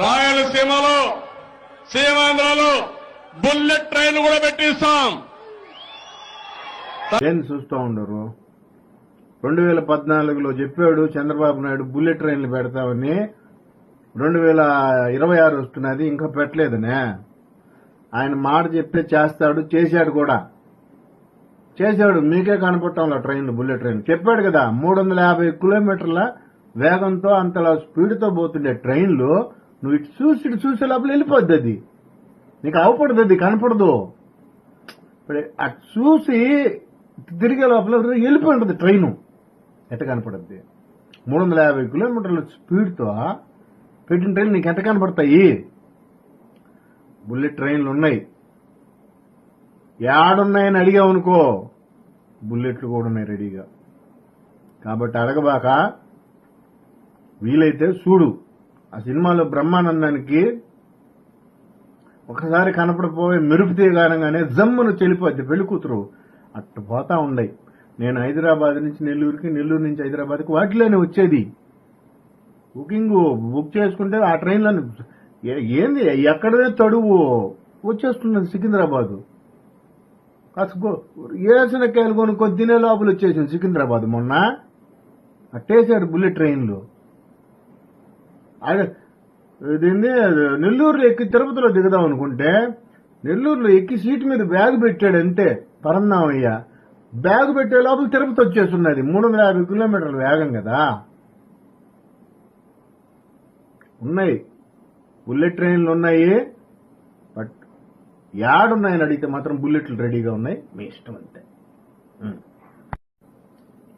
రాయలసీమలో సీమాంధ్రలో bullet train కూడా పెట్టిస్తాం. ఏంది చూస్తూ ఉండరు? రెండు వేల పద్నాలుగులో చెప్పాడు చంద్రబాబు నాయుడు బుల్లెట్ ట్రైన్లు పెడతామని రెండు వేల ఇరవై ఆరు వస్తున్నది ఇంకా పెట్టలేదనే. ఆయన మాట చెప్తే చేస్తాడు చేశాడు కూడా. చేశాడు మీకే కనపడటంలో ట్రైన్లు బుల్లెట్ ట్రైన్ చెప్పాడు కదా మూడు వందల యాభై కిలోమీటర్ల వేగంతో అంతలా స్పీడ్తో పోతుండే ట్రైన్లు నువ్వు ఇటు చూసి ఇటు చూసే లోపల వెళ్ళిపోద్ది అది. నీకు అవపడదు అది కనపడదు. ఇప్పుడు అటు చూసి తిరిగే లోపల వెళ్ళిపోయి ఉంటుంది ట్రైను. ఎట్ట కనపడద్ది? మూడు వందల యాభై కిలోమీటర్ల స్పీడ్తో పెట్టిన ట్రైన్ నీకు ఎంత కనపడతాయి? బుల్లెట్ ట్రైన్లు ఉన్నాయి. ఏడున్నాయని అడిగావనుకో బుల్లెట్లు కూడా ఉన్నాయి రెడీగా. కాబట్టి అడగబాక వీలైతే చూడు. ఆ సినిమాలో బ్రహ్మానందానికి ఒకసారి కనపడిపోయే మెరుపు తీయగానగానే జమ్మును చెలిపోద్ది పెళ్ళి కూతురు. అట్టు పోతా ఉండయి. నేను హైదరాబాద్ నుంచి నెల్లూరుకి నెల్లూరు నుంచి హైదరాబాద్కి వాటిలోనే వచ్చేది. బుకింగ్ బుక్ చేసుకుంటే ఆ ట్రైన్లో ఏంది? ఎక్కడనే తడువు. వచ్చేస్తున్నది సికింద్రాబాదు. కాసుకో వేసిన కాయలు కొనుక్కొని తినే లోపల వచ్చేసింది సికింద్రాబాద్ మొన్న. అట్టేసాడు బుల్లెట్ ట్రైన్లు. ఆయన నెల్లూరులో ఎక్కి తిరుపతిలో దిగుదాం అనుకుంటే నెల్లూరులో ఎక్కి సీట్ మీద బ్యాగ్ పెట్టాడంటే పరన్నామయ్య బ్యాగ్ పెట్టే లోపల తిరుపతి వచ్చేస్తున్నది. మూడు వందల యాభై కిలోమీటర్ల వేగం కదా. ఉన్నాయి. బుల్లెట్ ట్రైన్లు ఉన్నాయి. బట్ యాడున్నాయని అడిగితే మాత్రం బుల్లెట్లు రెడీగా ఉన్నాయి. మీ ఇష్టం అంతే.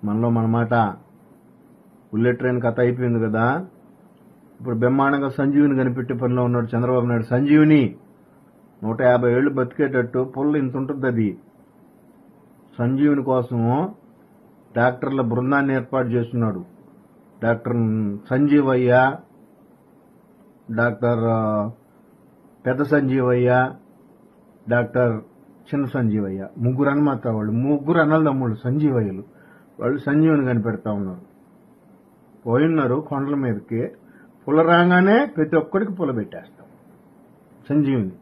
మనలో మన మాట బుల్లెట్ ట్రైన్ కథ అయిపోయింది కదా. ఇప్పుడు బ్రహ్మాండంగా సంజీవిని కనిపెట్టే పనిలో ఉన్నాడు చంద్రబాబు నాయుడు. సంజీవిని నూట యాభై ఏళ్ళు బతికేటట్టు పుల్ల ఇంత ఉంటుంది అది. సంజీవుని కోసము డాక్టర్ల బృందాన్ని ఏర్పాటు చేస్తున్నాడు. డాక్టర్ సంజీవయ్య డాక్టర్ పెద్ద సంజీవయ్య డాక్టర్ చిన్న సంజీవయ్య. ముగ్గురు అనమాట వాళ్ళు. ముగ్గురు అన్నదమ్ముళ్ళు సంజీవయ్యలు. వాళ్ళు సంజీవుని కనిపెడతా ఉన్నారు. పోయిన్నారు కొండల మీదకి. పుల రాగానే ప్రతి ఒక్కడికి పుల పెట్టేస్తాం. సంజీవిని.